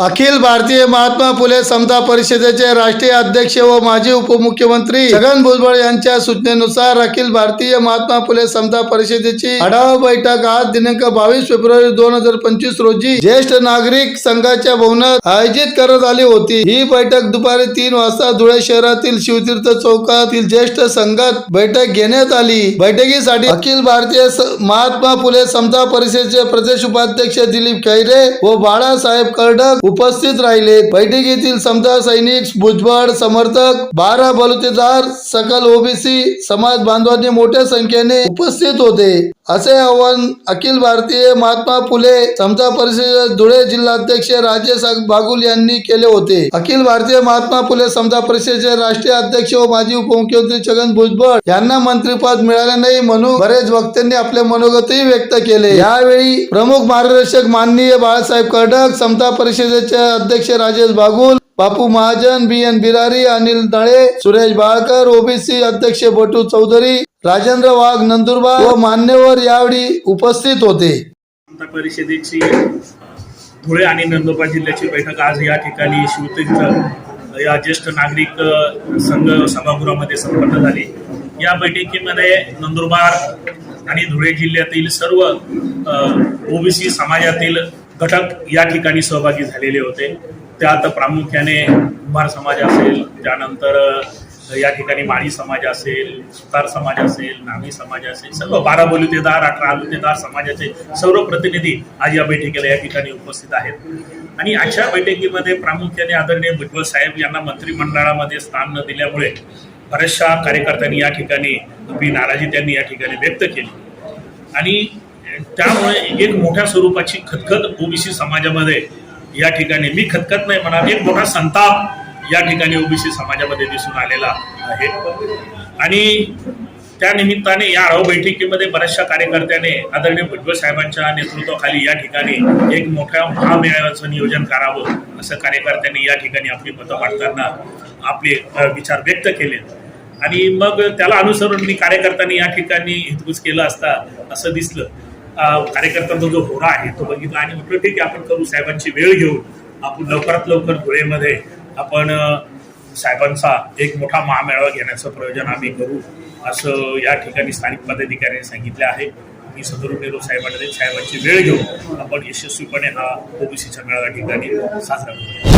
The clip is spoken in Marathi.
अखिल भारतीय महात्मा फुले समता परिषदेचे राष्ट्रीय अध्यक्ष व माजी उपमुख्यमंत्री छगन भुजबळ यांच्या सूचनेनुसार अखिल भारतीय महात्मा फुले समता परिषदेची आढावा बैठक आज दिनांक बावीस फेब्रुवारी दोन हजार पंचवीस रोजी ज्येष्ठ नागरिक संघाच्या भवनात आयोजित करण्यात आली होती. ही बैठक दुपारी तीन वाजता धुळे शहरातील शिवतीर्थ चौकातील ज्येष्ठ संघात बैठक घेण्यात आली. बैठकीसाठी अखिल भारतीय महात्मा फुले समता परिषदेचे प्रदेश उपाध्यक्ष दिलीप खैरे व बाळासाहेब कर्डक उपस्थित राहिले. बैठकीतील समता सैनिक भुजबळ समर्थक बारा बलुतेदार सकल ओबीसी समाज बांधवांनी मोठ्या संख्येने उपस्थित होते. असे आव्हान अखिल भारतीय महात्मा फुले समता परिषद धुळे जिल्हाध्यक्ष राजेश बागुल यांनी केले होते. अखिल भारतीय महात्मा फुले समता परिषदेचे राष्ट्रीय अध्यक्ष व माजी उपमुख्यमंत्री छगन भुजबळ यांना मंत्रिपद मिळाले नाही म्हणून बरेच वक्त्यांनी आपले मनोगतही व्यक्त केले. यावेळी प्रमुख मार्गदर्शक माननीय बाळासाहेब कडक समता परिषदेचे अध्यक्ष Rajesh Bagul Bapu Mahajan B N Birari Anil Dale Suresh Balkar OBC अध्यक्ष बटू चौधरी राजेंद्र वाघ नंदुरबार व मान्यवर यावेळी उपस्थित होते. परिषदेची धुळे आणि नंदुरबार जिल्ह्याची बैठक आज या ठिकाणी शिवतीर्थ या ज्येष्ठ नागरिक संघ सभागृहामध्ये संपन्न झाली. या बैठकीमध्ये नंदुरबार आणि धुळे जिल्ह्यातील सर्व ओबीसी समाजातील घटक या ठिकाणी सहभागी झालेले होते. त्यात प्रामुख्याने कुंभार समाज असेल त्यानंतर या ठिकाणी माळी समाज असेल सुतार समाज असेल नामी समाज असेल सर्व बारा बोलुतेदार अठरा आलुतेदार समाजाचे सर्व प्रतिनिधी आज या बैठकीला या ठिकाणी उपस्थित आहेत. आणि अशा बैठकीमध्ये प्रामुख्याने आदरणीय भुजबळ साहेब यांना मंत्रिमंडळामध्ये स्थान न दिल्यामुळे बऱ्याचशा कार्यकर्त्यांनी या ठिकाणी आपली नाराजी त्यांनी या ठिकाणी व्यक्त केली. आणि त्यामुळे एक मोठ्या स्वरूपाची खतखत ओबीसी समाजामध्ये या ठिकाणी मी खतखत नाही म्हणा एक मोठा संताप या ठिकाणी ओबीसी समाजामध्ये दिसून आलेला आहे. आणि त्या निमित्ताने या आढावा बैठकीमध्ये बऱ्याचशा कार्यकर्त्याने आदरणीय भुजबळ साहेबांच्या नेतृत्वाखाली या ठिकाणी एक मोठ्या महामेळाव्याचं नियोजन करावं असं कार्यकर्त्यांनी या ठिकाणी आपली मतं मांडताना आपले विचार व्यक्त केले. आणि मग त्याला अनुसरून मी कार्यकर्त्यांनी या ठिकाणी हितगुज केलं असता असं दिसलं. कार्यकर्त्यांचा जो होरा आहे तो बघितला आणि म्हटलं ठीक आहे आपण करू. साहेबांची वेळ घेऊन आपण लवकरात लवकर धुळेमध्ये आपण साहेबांचा एक मोठा महामेळावा घेण्याचं प्रयोजन आम्ही करू. असं या ठिकाणी स्थानिक पदाधिकाऱ्यांनी सांगितले आहे. मी सदरू नेहरू साहेबांना. साहेबांची वेळ घेऊन आपण यशस्वीपणे हा ओबीसीच्या मेळाव्या ठिकाणी साजरा करू.